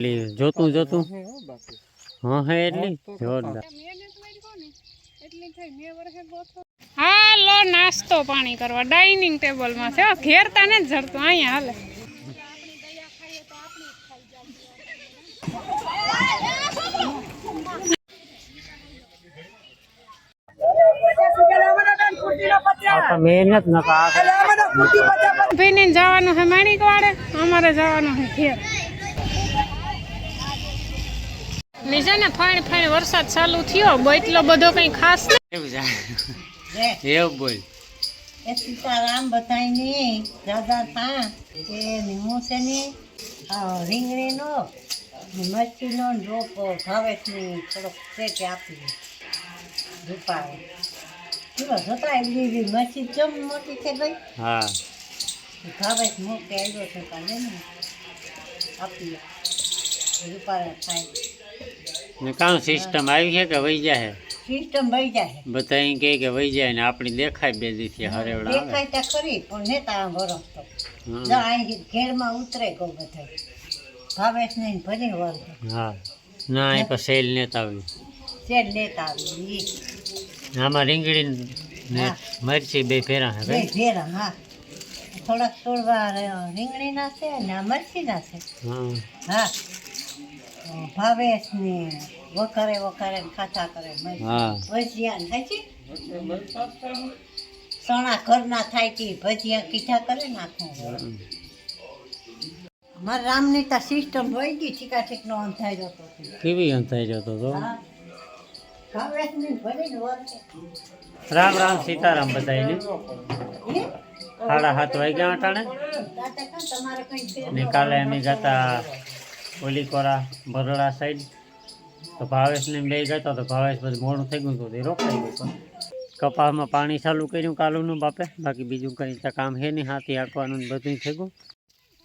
એટલી જોતું જોતું હા હે એટલી? જોરદાર. હાલો નાસ્તો પાણી કરવા. ડાઇનિંગ ટેબલમાં છે હો, ઘેરતા ને જડતું અહીંયા હાલે. આ તો મહેનત ન આ ભાઈને જવાનું છે માણિક વાળે અમારે જવાનું છે ઘેર. નીચે ને ફાણી ફાણી વરસાદ ચાલુ થયો બ- એટલો બધો કઈ ખાસ નહીં એવું જાય એવું બોલ. એ સીતારામ બધાયને દાદા તા કે હું છે ને આ રીંગણીનો ને મરચીનો ને રોપો ભાવેશની થોડોક પેટે આપી રૂપાએ ચલો જોતા બી મરચી ચમ મોટી છે ભાઈ. હા. ભાવેશ મોકે આવ્યો છે કાલે ને આપી રૂપાએ થાય કામ સિસ્ટમ આવી છે કે વહી જાય? સિસ્ટમ વહી જાય. બધા એમ કહે કે વહી જાય ને આપણી દેખાય બે દીથી હરેવડા આવે. દેખાય ત્યાં ખરી પણ નેતા વરસ તો હા. જો અહીં ઘેરમાં ઉતરે ગો બધા ભાવેશ ને ભરી વળતો. હા. ના એ પછી સેલ નેતા આવી શેર લેતા આવી ઈ. આમાં રીંગણી ને હા. મરચી બે ફેરા હે બે ભાઈ? ભેરા હા. થોડાક તોડવા રીંગણી ના છે ને આ મરચી ના છે. હા. હા. તો ભાવેશ ને વખારે વખારે ખાતા કરે. ભજીયા હાચી? સણા ઘરના થાય છે ભજીયા કીધા કરે નાખું મારા રામની તા સિસ્ટમ હોય ગઈ ઠીકા ઠીક નો અંધાર્યો જતો કેવી અંતાઈ જતો તો હા. ભાવેશ ને ભરીને વળશે. રામ રામ સીતારામ બધાને? સાડા સાત વાગ્યા અટાણે? ને કાલે અમે જતા ઓલી કોરા બરોડા સાઈડ તો ભાવેશને બે ગયા તો ભાવેશ બધું મોડું થઈ ગયું હતું તે રોકાઈ ગયું પણ કપાસમાં પાણી ચાલુ કર્યું કાલુનું બાપે, બાકી બીજું કંઈ ત્યાં કામ છે નહીં, હાથી હાંકવાનું બધું થઈ ગયું.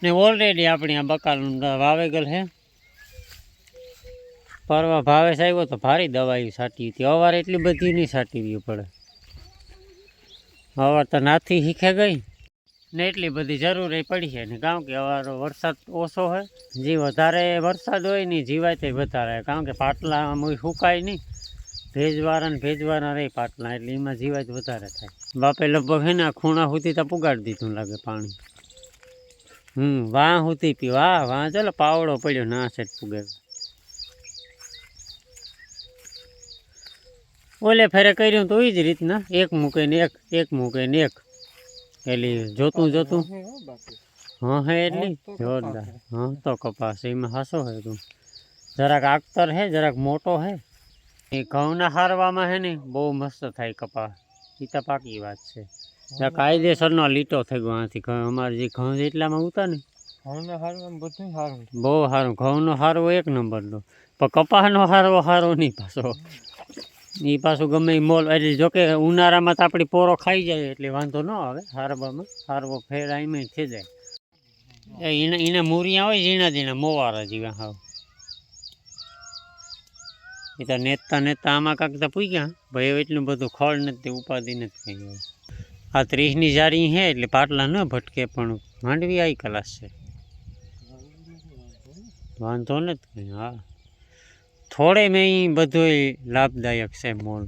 ને ઓલરેડી આપણી આ બકાલનું વાવેગલ છે પરવા ભાવેશ આવ્યો તો ભારી દવાઈ સાટી હતી અવારે એટલી બધી નહીં સાટી પડે. અવાર તો નાથી શીખે ગઈ. ને એટલી બધી જરૂરી પડી છે ને, કારણ કે અમારો વરસાદ ઓછો હોય, જે વધારે વરસાદ હોય ને જીવાય તે વધારે કારણ કે પાટલામાં સુકાય નહીં. ભેજવાળા ને ભેજવાળા રહે પાટલા, એટલે એમાં જીવાય તો વધારે થાય. બાપે લગભગ હે ને ખૂણા સુધી તો પુગાડી દીધું લાગે પાણી. હમ, વાં સુધી પી વાહ, વાં, ચાલો, પાવડો પડ્યો, ના છે પુગે ઓલે ફેરે કર્યું તો એ જ રીતના, એક મૂકે ને એક એક મૂકે ને એક. એલી જોતું જોતું. હા હે એટલી? જોરદાર. હા. તો કપાસ એમાં હાસો હે તું. જરાક આગતર હે જરાક મોટો હે. એ ઘઉંના હારવામાં હે ને બહુ મસ્ત થાય કપાસ. એ તો પાકી વાત છે. કાયદેસરનો લીટો થઈ ગયો આથી અમારે જે ઘઉં જેટલામાં ઉતા ને બહુ સારું ઘઉંનો હારો એક નંબરનો. પણ કપાસનો હારો હારો નહીં પાછો. એ પાછું ગમે એ મોલ એટલે જોકે ઉનાળામાં તો આપણી પોરો ખાઈ જાય એટલે વાંધો ન આવે હારવામાં. હારવો ફેર આમે થઈ જાય. એ એને એને મૂરિયા હોય ઝીણા ઝીણા મોવારા જેવા હાવ. એ તો નેતા નેતા આમાં કાંક તો પૂગ્યા ભાઈ એટલું બધું ખળ નથી ઉપાધિ નથી કઈ આ ત્રીસની જારી હે એટલે પાટલા ન ભટકે, પણ માંડવી આવી કલાસ છે. વાંધો નથી કંઈ, હા. થોડે મેં બધુંય લાભદાયક છે મોલ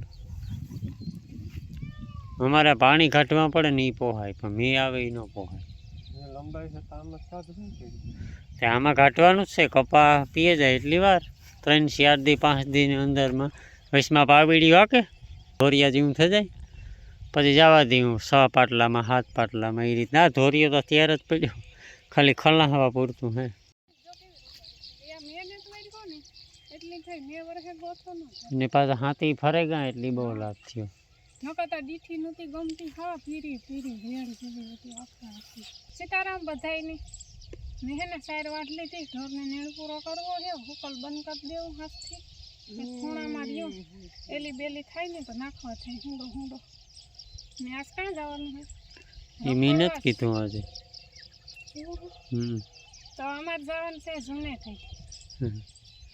અમારે પાણી ઘટવા પડે ને એ પોહાય પણ મેં આવે એ ન પોહાય. તે આમાં ઘાટવાનું જ છે કપા પીએ જાય એટલી વાર. ત્રણ ચાર દી પાંચ દીની અંદરમાં. વચમાં પાવીડી વાકે ધોરિયા જેવું થઈ જાય. પછી જવા દઉં છ પાટલામાં સાત પાટલામાં એ રીતના. ધોરિયો તો ત્યારે જ પડ્યો. ખાલી ખલ્લા હવા પૂરતું હે એટલી થઈ મેં વર્ષે ગોથો ન ને પાછા હાથી ફરે ગયા એટલી બહુ લાભ થયો. નકતા દીઠી નહોતી ગમતી હા ફીરી ફીરી વેળ જેવી હતી આખા આખી સીતારામ બધાયની મેં હે ને સાઈડ વાટ લીધી ઢોરને નીણ પૂરો કરવો છે હુકલ બંધ કરી દેવું હાથથી. ને ખૂણામાં રહ્યો. એલી બેલી થાય ને તો નાખવા થાય હુંડો હુંડો. ને આજ ક્યાં જવાનું છે? એ મહેનત કીધું આજે. એવું છે? હમ. તો અમારે જવાનું છે જૂને થઈ હમ.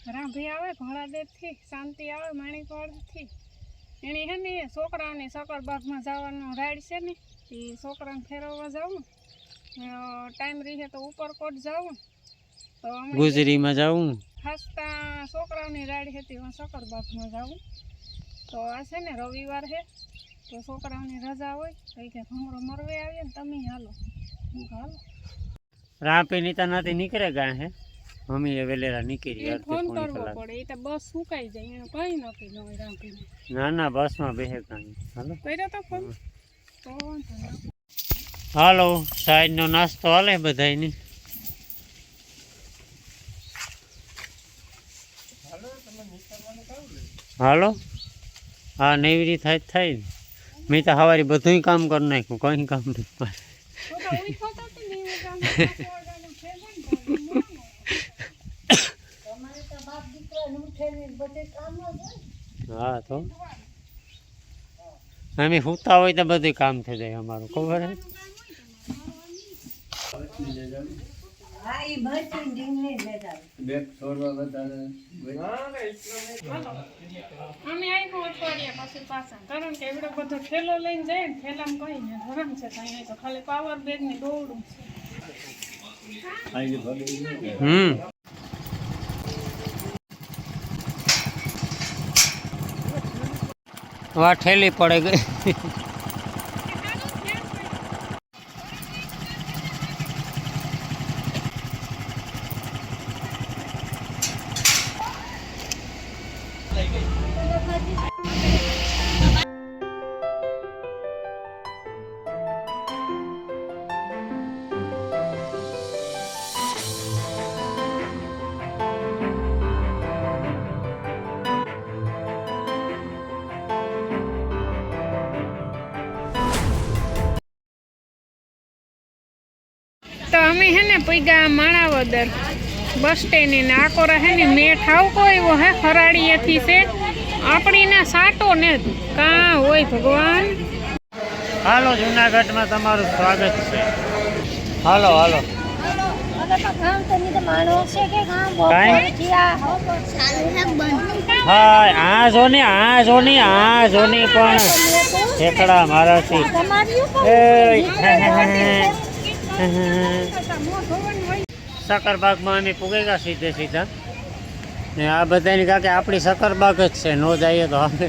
રાંભી આવે ઘોડાદેરથી શાંતિ આવે માણિકવાડથી એની હે ને છોકરાઓની સકરબાગમાં જવાનો રાઈડ છે ને એ છોકરાને ફેરવવા જવું ટાઈમ રહે તો ઉપરકોટ જવું તો ગુજરીમાં જવું ખાસતા છોકરાઓની રાઈડ હતી હું સકરબાગમાં જાઉં. તો આ છે ને રવિવાર છે તો છોકરાઓની રજા હોય તો કે ભમરો મરવે આવીએ ને તમે હાલો. હું હાલો. રાપી નીતા નાથી નીકળે ગયા હે મમ્મી એ વેલેરા નીકળી ગયા ફોન કરવો પડે એ તો બસ સુકાઈ જાય એને કઈ નક્કી ન હોય રાંધીને. ના ના બસમાં બેહે કાંઈ. હાલો. કર્યો તો ફોન. હાલો સાઈડનો નાસ્તો હાલે બધાયની? હાલો? હા નેવરી થાય થાય ને. મેં તો સવારે બધું કામ કરી નાખ્યું કંઈ કામ નહીં પાડે. તો તો ઉઈઠો તો તે નહીં હોય કામ પાંચ વાગ્યાનું છે ને તો મોડું. તમારે તો બાપ દીકરાને ઉઠે ને બધે કામ જ હોય હા તો? અમે સૂતા હોય તો બધું કામ થઈ જાય અમારું ખબર હે? હા એ ભરતી અમે આપ્યું અઠવાડિયા પછી પાછા. કારણ કે એવડો બધો ઠેલો લઈને જાય ને ઠેલામાં કઈ ને ધરમ છે તો તો ખાલી પાવર બેગની દોરડું છે. હમ. વા ઠેલી પડે ગઈ અમે હે ને પૈગા માણાવદર બસ સ્ટેન્ડ ને આકોરા હે ને મેઠ આવકો એવો હે ફરાડીએથી છે. આપણી ને સાટો ને. કાં હોય ભગવાન? હાલો જુનાગઢમાં તમારું સ્વાગત છે. હાલો હાલો. કાંઈ? હા આ જો ને આ જો ને આ જો ને પણ. ઠેકડા મારાથી. એ સકરબાગમાં અમે પૂગે ગયા સીધે સીધા. ને આ બધાની કાંકે આપણી સકરબાગ જ છે, નો જઈએ તો અમે.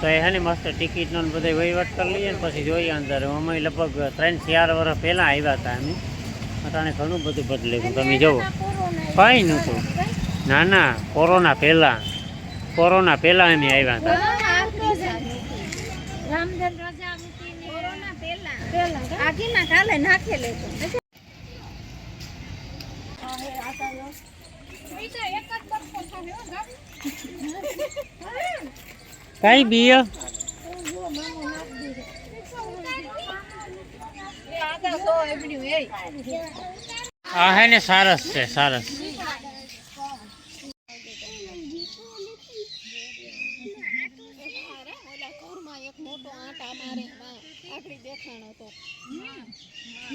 તો એ ને મસ્ત ટિકિટનો બધે વહીવટ કરી લઈએ ને પછી જોઈએ અંદર. અમે લગભગ ત્રણ ચાર વર્ષ પહેલાં આવ્યા હતા અમે. અટાણે ઘણું બધું બદલે ગયું તમે જુઓ કંઈ નહોતું. ના ના, કોરોના પહેલાં. કોરોના પહેલાં અમે આવ્યા હતા રામધન રજા મૂકીને કોરોના આગીના કાલે નાખેલે તો કાંઈ બીય? આ હે ને સારસ છે સારસ.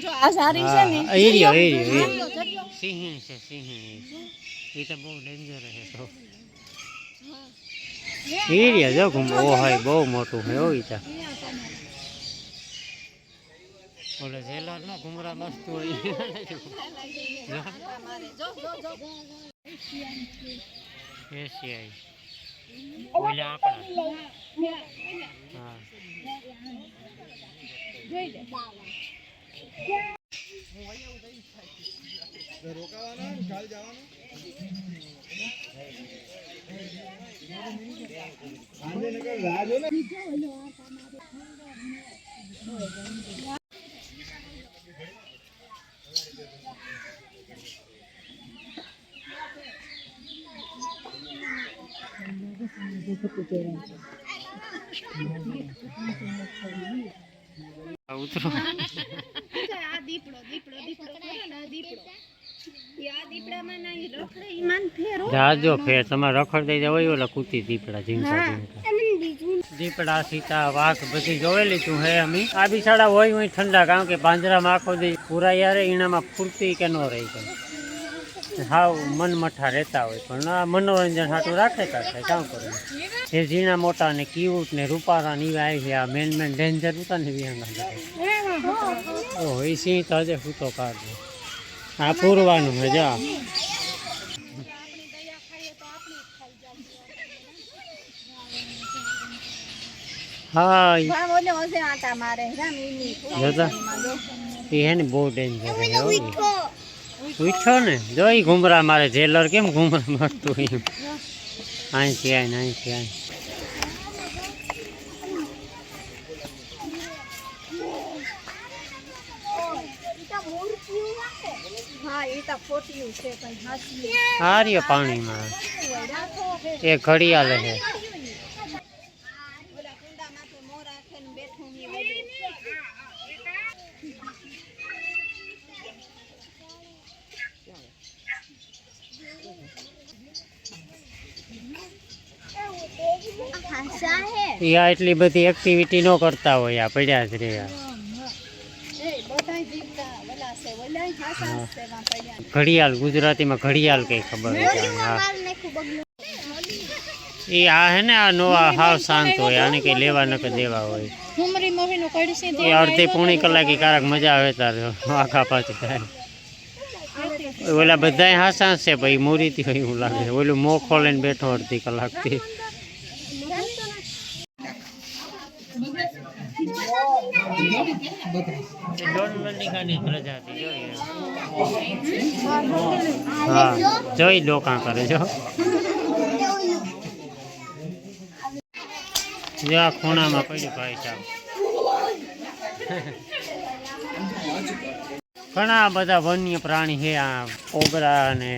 જો આ સારી છે ને હા, એ રહ્યો એ રહ્યો એ છે સિંહ એ. તો બહુ ડેન્જર છે તો. એ રહ્યા જો ઘૂમ ઓ હોય બહુ મોટું છે ઓ ઈતા ઓલે જેલર નો ઘુમરા મસ્ત હોય. એશિયાઈ. ઓલા આપણા. હા. આ ઉતરો આ દીપડો દીપડો દીપડો કરે આ દીપડો આ ફેરો જાજો ફેર તમારે રખડ દઈ હોય ઓલા કૂતી દીપડા જીંસા જીંસા દીપડા. સીતા વાઘ બધી જોયેલી તું હે અમે? આ બિસાડા હોય હોય ઠંડા કારણ કે પાંજરામાં આખો દી પૂરા યારે ઈણામાં ફૂરતી કે ન રહી જાય. હાવ મન મઠા રહેતા હોય પણ આ મનોરંજન સાટું રાખે તા કામ કરવું એ ઝીણા મોટા ને ક્યુટ ને રૂપારા ને એવા આવી આ મેન મેન ડેન્જર ઉતા ને વિહંગા ઓહો એ સિંહ તો હજે ફૂતો કાઢ આ પૂરવાનું છે જો. હા ઈ ભાવ ઓલે ઓસે આટા મારે રામ ઈની જોતા એ હે. બહુ ડેન્જર છે ઉઠો ને. જો ઘુમરા મારે જેલર કેમ ઘુમરા મારતું એમ. અહીંથી આવીને અહીંથી આવીને પાણીમાં. એ ઘડિયાળ છે ઓલા કુંડા માથે મોર રાખીને બેઠું ની બધું હાસા હે એ આ એટલી બધી એક્ટિવિટી ન કરતા હોય આ પડ્યા જ રહ્યા. એ બધા જીવતા ઓલા છે ઓલા હાસા હા. છે માં પડ્યા ઘડિયાળ ગુજરાતીમાં ઘડિયાળ કઈ ખબર હોય હા. માર નાખ્યું બગલું એ આ હે ને આ નો આ હાવ શાંત હોય આને કઈ લેવા ન કે દેવા હોય. હુમરી મોહીનું કડસી એ અડધી પોણી કલાકે કારક મજા આવે તારે. આખા પાછી થાય. ઓલા બધા હાસા છે ભાઈ મોરીથી હોય એવું લાગે. ઓલું મો ખોલીને બેઠો અડધી કલાકથી. હા, જોઈ ડોકા કરે જો ખૂણામાં પડ્યું ભાઈ સાહેબ ઘણા બધા વન્ય પ્રાણી છે. આ ઓગરા ને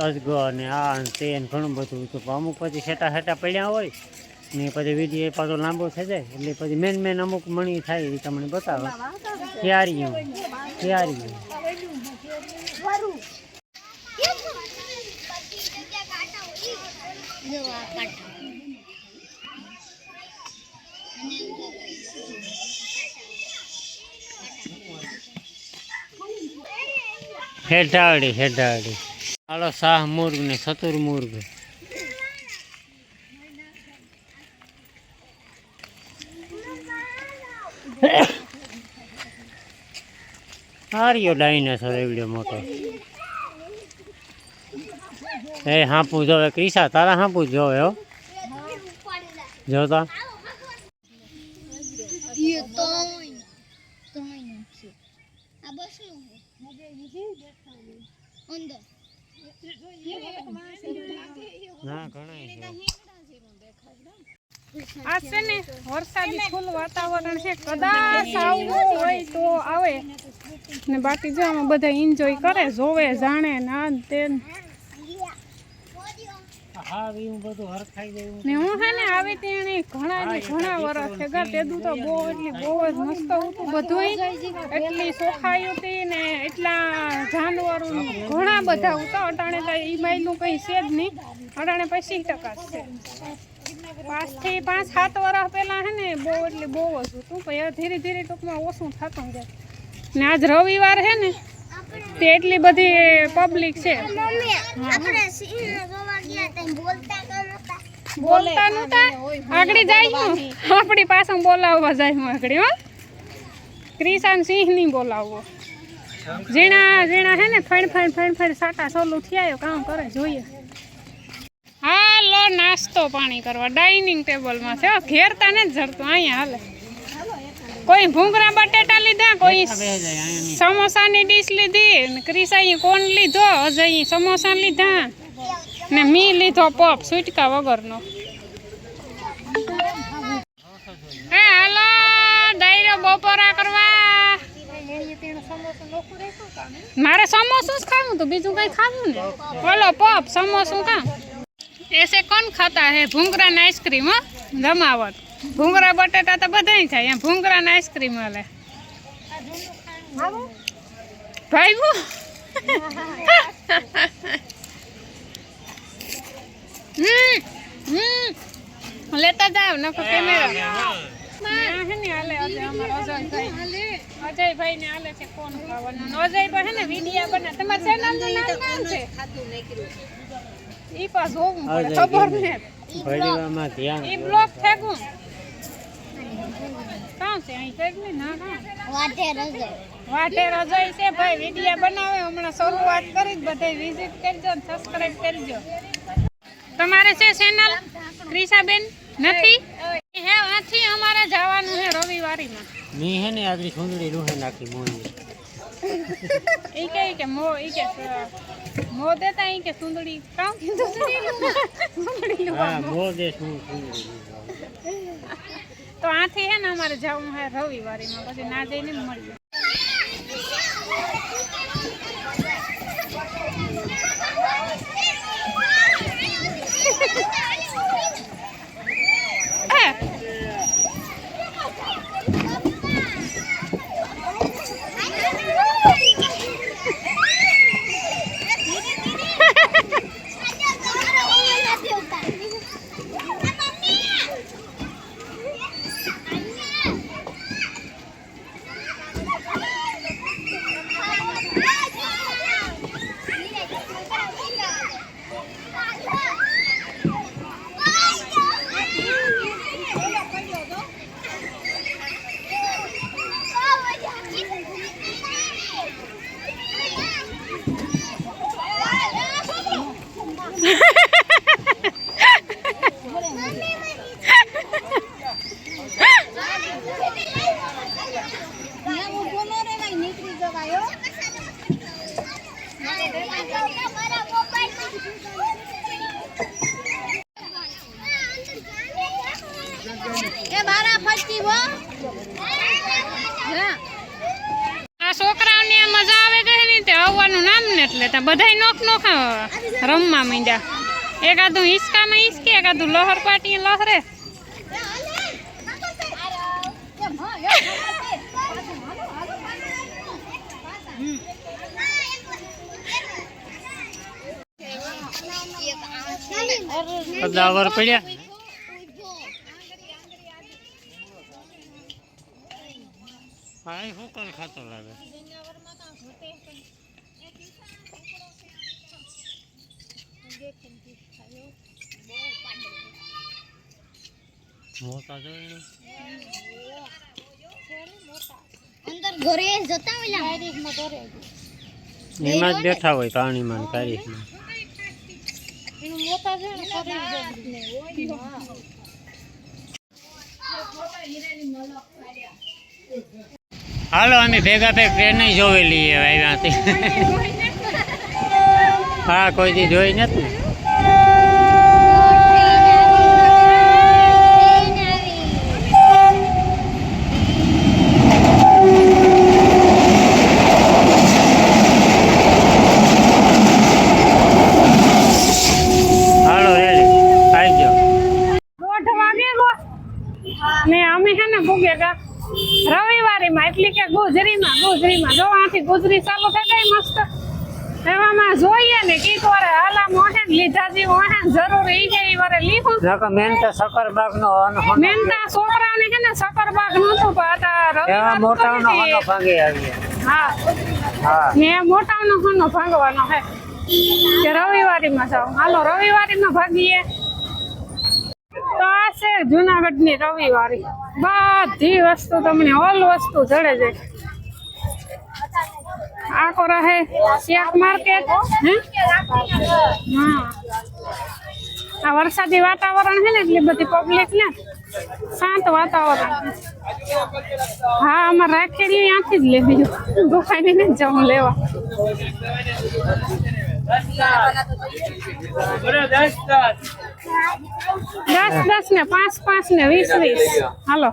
અજગર ને આ ને તે ઘણું બધું અમુક પછી સેટા સેટા પડ્યા હોય ને પછી વીડિયો પાછો લાંબો થઈ જાય. એટલે પછી મેન મેન અમુક મણી થાય એ તમને બતાવે. ક્યારી ક્યારી હેઠાવડી હેઠાવડી હાલો શાહ મુર્ગ ને શતુર મુર્ગ. હાર્યો ડાયનાસોર એવડો મોટો. એ હાંપુ જોવે ક્રિસા તારા હાંપુ જોવે હો. જોતા આ બસનું અંદર ના ઘણા આ છે ને વરસાદી ફૂલ વાતાવરણ છે કદાચ આવવું હોય તો આવે ને બાકી જો આમાં બધા એન્જોય કરે જોવે જાણે ના તે. ને. હા હું ને આવી તેણી ઘણા ને ઘણા વરસ થયા તેદું તો બહુ એટલી બહુ જ મસ્ત હતું બધુંય. એટલી હતી ને એટલા જાનવરો ઘણા બધા હતા. અટાણે તો ઈ માયલું કંઈ છે જ નહીં. અટાણે પચીસ ટકા છે. પાંચથી પાંચ સાત વર્ષ પહેલા હે ને બહુ એટલે બહુ જ હતું. પછી ધીરે ધીરે ટૂંકમાં ઓછું થતું જાય ને આજ રવિવાર છે ને તે એટલી બધી પબ્લિક છે. બોલતા નતા આગળી જાય આપણી પાસે બોલાવવા જાય હું આગળ હો. ક્રિશાન સિંહની બોલાવવો. ઝીણા ઝીણા હે ને ફણ ફણ ફણ ફણ સાટા સોલું થયા કામ કરે જોઈએ. હાલો નાસ્તો પાણી કરવા. ડાઇનિંગ ટેબલમાં છે ઘેરતા ને જડતું અહીંયા હાલે. કોઈ ભૂંગરા બટેટા લીધા કોઈ સમોસાની ડીશ લીધી ને ક્રિસાએ કોણ લીધો અજય સમોસા લીધા ને મી લીધો પપ સુટકા વગરનો. હે હાલો ડાયરો બપોરા કરવા. મારે સમોસું જ ખાવું તો બીજું કઈ ખાવું ને? બોલો પપ સમોસું કા એસે કોણ ખાતા હે? ભૂંગરા ને આઈસ્ક્રીમ હો જમાવટ. ભૂંગરા બટેટા તો બધા ખાય. એમ ભૂંગરા ને આઈસ્ક્રીમ હાલે. ભાઈ હમ લેતા જાવ નકો કેમેરા. હે અજયભાઈ ને હાલે છે ફોન ખાવાનું ને અજયભાઈ હે ને વિડિયા બના તમારા ચેનલનું નામ છે? ઈ પાસ હોવું પડે ખબર ને ઈ બ્લોક ફેંકું કામ છે? અહીં ને ના વાટે રજોઈ છે ભાઈ વીડિયો બનાવે. હમણાં શરૂઆત કરી બધે વિઝિટ કરજો સબસ્ક્રાઇબ કરજો. તમારે છે ચેનલ ક્રિશાબેન? નથી? હે આથી અમારે જવાનું છે રવિવારીમાં. મી હે ને આગળ સુંદરી રૂહે નાખી મોઈ ઈ કે કે મો ઈ કે મો દેતા ઈ કે સુંદડી. કામ કીધું સુંદડી હા મો દે સુંદરી. તો આથી હે ને અમારે જવું હે રવિવારીમાં પછી ના જઈને મળીએ હે નીકળી જવાયો એ બારા ફટકી હો હા આ છોકરાઓને આ મજા આવે કે નહીં તે આવવાનું નામ ને એટલે ત્યાં બધાય નોખ નોખ રમવા માંડ્યા. એકાદું હિસકામાં હિસકે એકાદું લહર પાટી લહરે. પડ્યા. હા શું કર ખાતો લાગે? મોટા જોઈને અંદર ઘરે જતા ઓલા એમાં જ બેઠા હોય પાણીમાં ને તારીખમાં. હાલો અમે ભેગા ભેગ ટ્રેન જોવેલી આવ્યાથી હા કોઈ દી જોઈ નથી ને હાલો રેડી આવી જાઓ દોઢ વાગે ને અમે છે ને ભૂગે ગા. રવિવારીમાં એટલે કે ગુજરીમાં ગુજરીમાં. જો આથી ગુજરી ચાલુ થઈ ગઈ મસ્ત. એવામાં જોઈએ ને કી વારે હાલા મોહે લીધા જી મોહે જરૂર ઈ કે ઈ વારે લીધું. નકર મેન તો સકરબાગ નો મેનતા છોકરાઓને હે ને સકરબાગ નહોતું પણ આ રવિવાર મોટા નો હનો. ભાંગી આવી હા. હા. ને મોટાનો હનો ભાંગવાનો હે. કે રવિવારીમાં જાવ હાલો રવિવારીમાં ભાગીએ. તો જુનાગઢ છે, જુનાગઢની રવિવારી. બધી વસ્તુ તમને, ઓલ વસ્તુ જડે છે. આખો રહે, શેક માર્કેટ, હે? આ વરસાદી વાતાવરણ છે ને, એટલી બધી પબ્લિક ને, શાંત વાતાવરણ હા, આમાં રાખેલી ત્યાંથી જ લેવી ગુફાની ને જવું લેવા. દસ દસ ને પાંચ પાંચ ને વીસ વીસ. હાલો.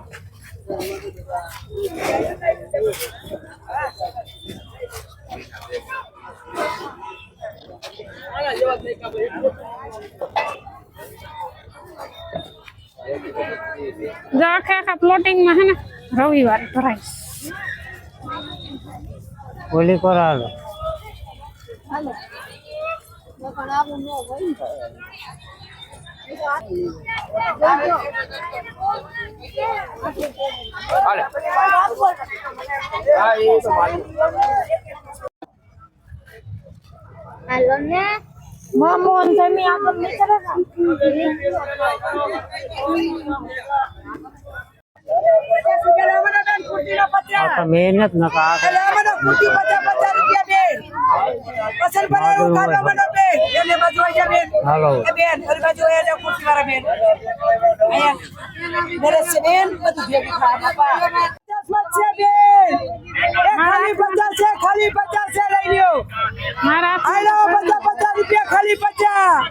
જો આખા આખા પ્લોટિંગમાં હે ને રવિવારે ભરાય ઓલી પર હાલો. હાલો ને મામોન જમી આગળ નીકળે ને આ તો મહેનત ન કા હાલો. ખાલી પચાસ છે ખાલી પચાસ છે લઈ લ્યો. મારા આઈ લો પચાસ. પચાસ રૂપિયા ખાલી પચાસ.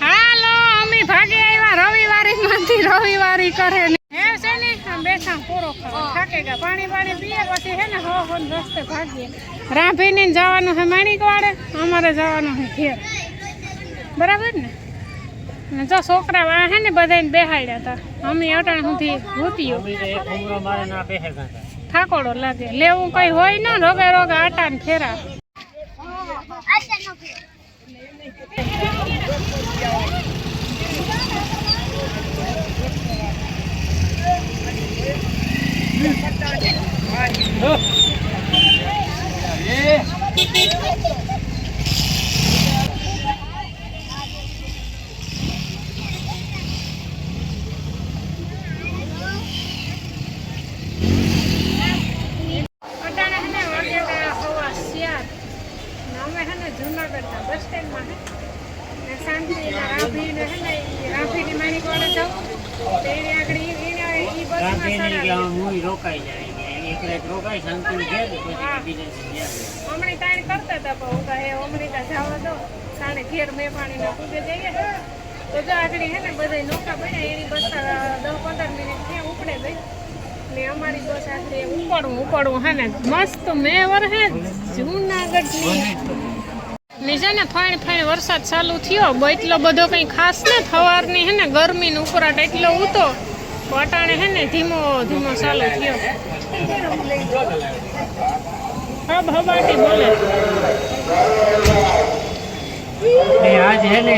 હાલો અમે ભાગે આવ્યા રવિવારી માંથી રવિવારી કરે ને હે છે ને આમ બેઠા પૂરો ખાવા થાકે ગયા પાણી પાણી પીએ પછી હે ને હો હો ને રસ્તે ભાગીએ રાંભીને જવાનું છે માણિકવાડે અમારે જવાનું છે ઘેર. બરાબર ને? જો છોકરા આ હે ને બધાને બેહાડ્યા હતા અમે અટાણ સુધી ભૂતિયો. ઠાકોડો લાગે. લેવું કઈ હોય ને રોગે રોગે આટા ને ફેરા અટાણે હે ને વાગે ગયા હવા શિયાળ ને અમે હે ને જુનાગઢના બસ સ્ટેન્ડમાં હે ને શાંતિના રાભીને હે ને ઈ રાભીની મારી કોડે જવું તો એની આગળ ઈ- એને ઈ બસમાં ગાંધીની કે ચડાવી. આમ મૂવી રોકાઈ જાય એક રાત રોકાઈ શાંતિ ઘેર પછી બીજે દિવસે ઘેર. હમણાં તાણ કરતા હતા પણ હું કહે અમરીકા જવા દો તાણે ઘેર આગળ હે ને બધા નોકા પડ્યા, એની બસ દસ પંદર મિનિટ ત્યાં ઉપડે ગઈ ને અમારી બસ આખરે ઉપાડવું ઉપાડવું હે ને, મસ્ત મેવર હે જૂનાગઢની ને. ને ફાણ ફાણ વરસાદ ચાલુ થયો. એટલો બધો કંઈ ખાસ ને સવારની હે ને, ગરમીનો ઉપરાટ એટલો ઉતો વટાણે હે ને, ધીમો ધીમો ચાલુ થયો. હબ હબાટી બોલે. એ આજ હે ને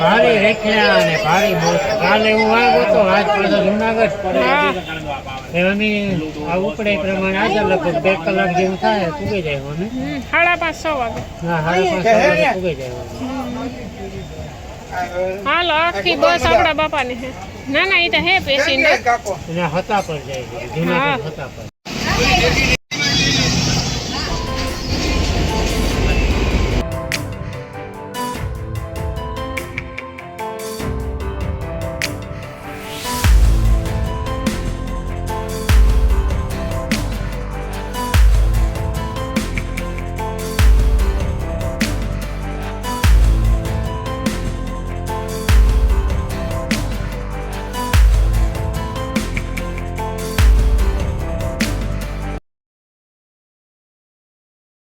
ભારે રેખ્યા અને ભારે કાલે હું વાગ્યો તો આજ પાછો જુનાગઢ અમે આ ઉપડે પ્રમાણે આજ લગભગ બે કલાક જેવું થાય પૂગી જાય અમે સાડા પાંચ છ વાગે. હા સાડા પાંચ વાગે પૂગી જાય. હાલો આખી બસ આપણા બાપાની છે. ના ના એ તો હે પેસી હતા પર જાય જુનાગઢ હતા પર.